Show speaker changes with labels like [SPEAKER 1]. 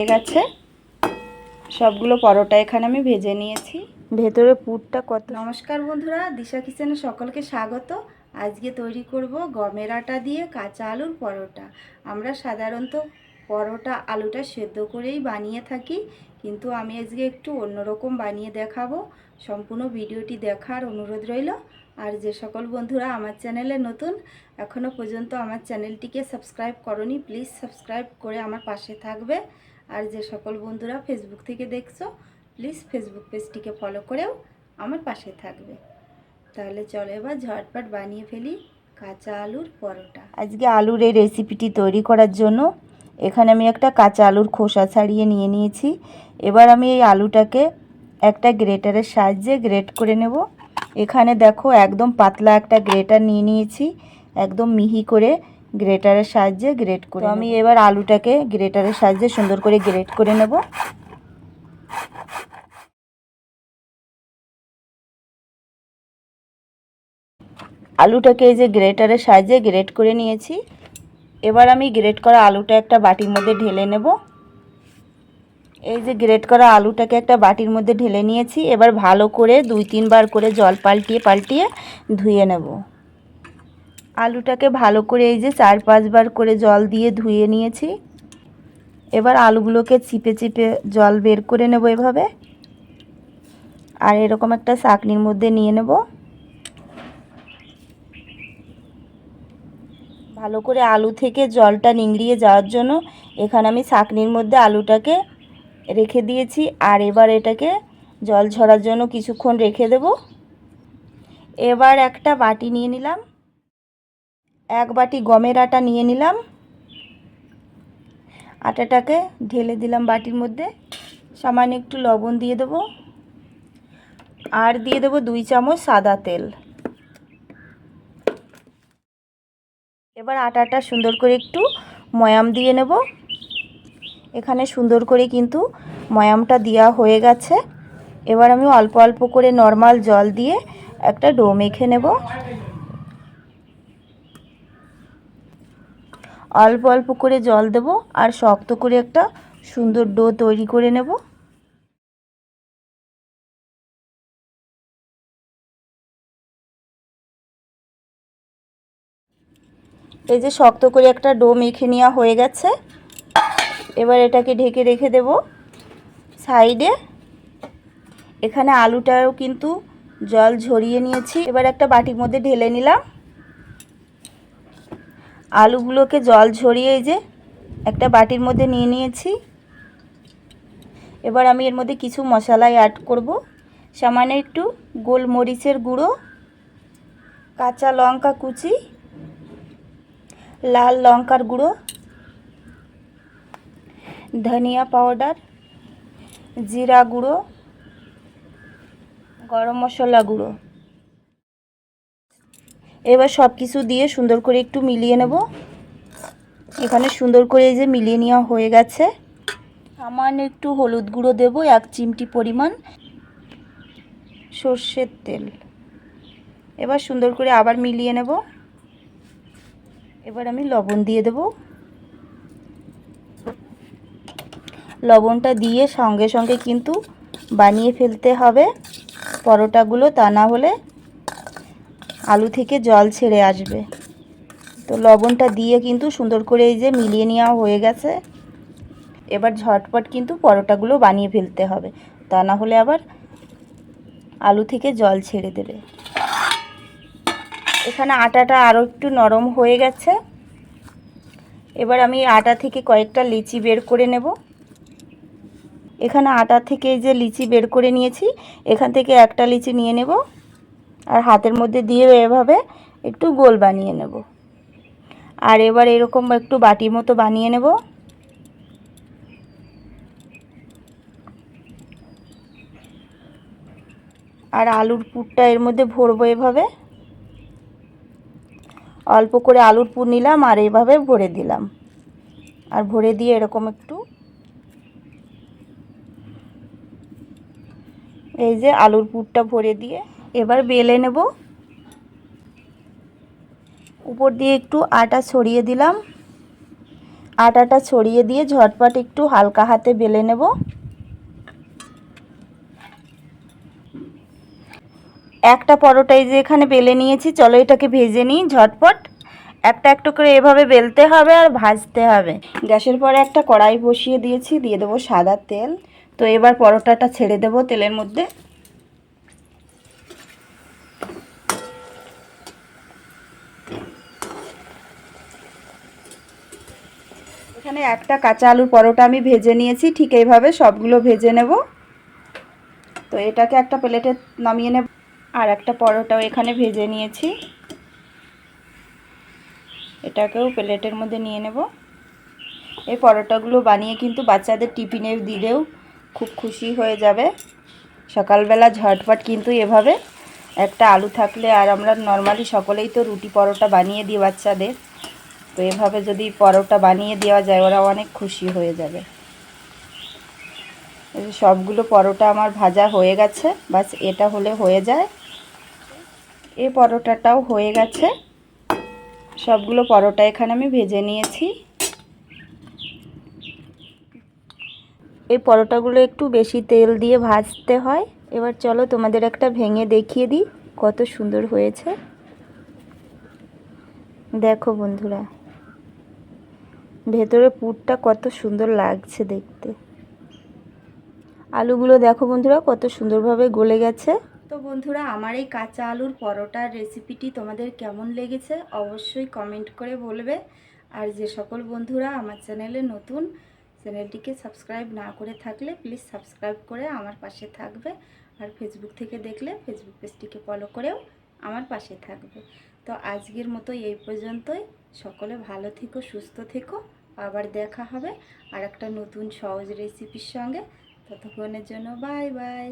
[SPEAKER 1] হয়ে গেছে। সবগুলো পরোটা এখানে আমি ভেজে নিয়েছি। ভেতরে পুরটা কত? নমস্কার বন্ধুরা দিশা কিচেনে সকলকে স্বাগত। আজকে তৈরি করব গমের আটা দিয়ে কাঁচা আলুর পরোটা। আমরা সাধারণত পরোটা আলুটা সেদ্ধ করেই বানিয়ে থাকি কিন্তু আমি আজকে একটু অন্যরকম বানিয়ে দেখাবো। সম্পূর্ণ ভিডিওটি দেখার অনুরোধ রইল। আর যে সকল বন্ধুরা আমার চ্যানেলে নতুন এখনও পর্যন্ত আমার চ্যানেলটিকে সাবস্ক্রাইব করনি প্লিজ সাবস্ক্রাইব করে আমার পাশে থাকবে। আর যে সকল বন্ধুরা ফেসবুক থেকে দেখছ প্লিজ ফেসবুক পেজটিকে ফলো করেও আমার পাশে থাকবে। তাহলে চলো এবার ঝটপট বানিয়ে ফেলি কাঁচা আলুর পরোটা। আজকে আলুর এই রেসিপিটি তৈরি করার জন্য এখানে আমি একটা কাঁচা আলুর খোসা ছাড়িয়ে নিয়ে নিয়েছি। এবার আমি এই আলুটাকে একটা গ্রেটারের সাহায্যে গ্রেট করে নেব। এখানে দেখো একদম পাতলা একটা গ্রেটার নিয়ে নিয়েছি, একদম মিহি করে গ্রেটারের সাহায্যে গ্রেট করে আমি এবার আলুটাকে গ্রেটারের সাহায্যে সুন্দর করে গ্রেট করে নেব। আলুটাকে এই যে গ্রেটারের সাহায্যে গ্রেট করে নিয়েছি। এবার আমি গ্রেট করা আলুটা একটা বাটির মধ্যে ঢেলে নেব। এই যে গ্রেট করা আলুটাকে একটা বাটির মধ্যে ঢেলে নিয়েছি। এবার ভালো করে দুই তিনবার করে জল পাল্টিয়ে পাল্টিয়ে ধুয়ে নেব। আলুটাকে ভালো করে এই যে চার পাঁচবার করে জল দিয়ে ধুয়ে নিয়েছি। এবার আলুগুলোকে চিপে চিপে জল বের করে নেব এভাবে। আর এরকম একটা চাকনির মধ্যে নিয়ে নেব। ভালো করে আলু থেকে জলটা নিংড়িয়ে যাওয়ার জন্য এখানে আমি ছাকনির মধ্যে আলুটাকে রেখে দিয়েছি। আর এবার এটাকে জল ঝরার জন্য কিছুক্ষণ রেখে দেব। এবার একটা বাটি নিয়ে নিলাম। এক বাটি গমের আটা নিয়ে নিলাম। আটাটাকে ঢেলে দিলাম বাটির মধ্যে। সামান্য একটু লবণ দিয়ে দেবো। আর দিয়ে দেবো দুই চামচ সাদা তেল। এবার আটাটা সুন্দর করে একটু ময়াম দিয়ে নেব। এখানে সুন্দর করে কিন্তু ময়ামটা দেওয়া হয়ে গেছে। এবার আমি অল্প অল্প করে নর্মাল জল দিয়ে একটা ডো মেখে নেব। অল্প অল্প করে জল দেব আর শক্ত করে একটা সুন্দর ডো তৈরি করে নেব। এই যে শক্ত করে একটা ডো মেখে নেওয়া হয়ে গেছে। এবার এটাকে ঢেকে রেখে দেব সাইডে। এখানে আলুটাও কিন্তু জল ঝরিয়ে নিয়েছি। এবার একটা বাটির মধ্যে ঢেলে নিলাম। আলুগুলোকে জল ঝরিয়ে যে একটা বাটির মধ্যে নিয়ে নিয়েছি। এবার আমি এর মধ্যে কিছু মশলাই অ্যাড করব। সামান্য একটু গোলমরিচের গুঁড়ো, কাঁচা লঙ্কা কুচি, লাল লঙ্কার গুঁড়ো, ধনিয়া পাউডার জিরা গুঁড়ো, গরম মশলা গুঁড়ো। এবার সব কিছু দিয়ে সুন্দর করে একটু মিলিয়ে নেব। এখানে সুন্দর করে এই যে মিলিয়ে নেওয়া হয়ে গেছে। সামান্য একটু হলুদ গুঁড়ো দেব, এক চিমটি পরিমাণ সর্ষের তেল। এবার সুন্দর করে আবার মিলিয়ে নেব। এবার আমি লবণ দিয়ে দেব। লবণটা দিয়ে সঙ্গে সঙ্গে কিন্তু বানিয়ে ফেলতে হবে। পরোটাগুলো তা না হলে আলু থেকে জল ছেড়ে আসবে। তো লবণটা দিয়ে কিন্তু সুন্দর করে এই যে মিলিয়ে নেওয়া হয়ে গেছে। এবার ঝটপট কিন্তু পরোটাগুলো বানিয়ে ফেলতে হবে। তা না হলে আবার আলু থেকে জল ছেড়ে দেবে। এখানে আটাটা আরও একটু নরম হয়ে গেছে। এবার আমি আটা থেকে কয়েকটা লিচি বের করে নেব। এখানে আটা থেকে যে লিচি বের করে নিয়েছি, এখান থেকে একটা লিচি নিয়ে নেব। আর হাতের মধ্যে দিয়ে এভাবে একটু গোল বানিয়ে নেব। আর এবার এরকম একটু বাটির মতো বানিয়ে নেব। আর আলুর পুরটা এর মধ্যে ভরবো এভাবে। অল্প করে আলুর পুর নিলাম আর এইভাবে ভরে দিলাম। আর ভরে দিয়ে এরকম একটু। এই যে আলুর পুরটা ভরে দিয়ে এবার বেলে নেব। উপর দিয়ে একটু আটা ছড়িয়ে দিলাম। আটাটা ছড়িয়ে দিয়ে ঝটপট একটু হালকা হাতে বেলে নেব। একটা পরোটাই যে এখানে বেলে নিয়েছি, চলো এটাকে ভেজে নিই ঝটপট। একটা একটু করে এভাবে বেলতে হবে আর ভাজতে হবে। গ্যাসের পরে একটা কড়াই বসিয়ে দিয়েছি, দিয়ে দেবো সাদা তেল। তো এবার পরোটাটা ছেড়ে দেবো তেলের মধ্যে। এখানে একটা কাঁচা আলুর পরোটা আমি ভেজে নিয়েছি, ঠিক এইভাবে সবগুলো ভেজে নেব। তো এটাকে একটা প্লেটে নামিয়ে নেব। আর একটা পরোটাও এখানে ভেজে নিয়েছি। এটাকেও প্লেটের মধ্যে নিয়ে নেব। এই পরোটাগুলো বানিয়ে কিন্তু বাচ্চাদের টিফিনে দিলেও খুব খুশি হয়ে যাবে। সকালবেলা ঝটপট কিন্তু এভাবে একটা আলু থাকলে আর আমরা নর্মালি সকলেই তো রুটি পরোটা বানিয়ে দিই বাচ্চাদের। তো এভাবে যদি পরোটা বানিয়ে দেওয়া যায়, ওরা অনেক খুশি হয়ে যাবে। সবগুলো পরোটা আমার ভাজা হয়ে গেছে, বাস এটা হলে হয়ে যায়। এ পরোটাটাও হয়ে গেছে। সবগুলো পরোটা এখানে আমি ভেজে নিয়েছি। এই পরোটাগুলো একটু বেশি তেল দিয়ে ভাজতে হয়। এবার চলো তোমাদের একটা ভেঙে দেখিয়ে দিই, কত সুন্দর হয়েছে। দেখো বন্ধুরা। ভেতরে পুরটা কত সুন্দর লাগছে দেখতে। আলুগুলো দেখো বন্ধুরা, কত সুন্দরভাবে গলে গেছে। তো বন্ধুরা, আমার এই কাঁচা আলুর পরোটার রেসিপিটি তোমাদের কেমন লেগেছে অবশ্যই কমেন্ট করে বলবে। আর যে সকল বন্ধুরা আমার চ্যানেলে নতুন চ্যানেলটিকে সাবস্ক্রাইব না করে থাকলে প্লিজ সাবস্ক্রাইব করে আমার পাশে থাকবে। আর ফেসবুক থেকে দেখলে ফেসবুক পেজটিকে ফলো করেও আমার পাশে থাকবে। তো আজকের মতো এই পর্যন্তই। সকলে ভালো থেকো, সুস্থ থেকো। আবার দেখা হবে। আর একটা নতুন সহজ রেসিপির সঙ্গে। ততক্ষণের জন্য বাই বাই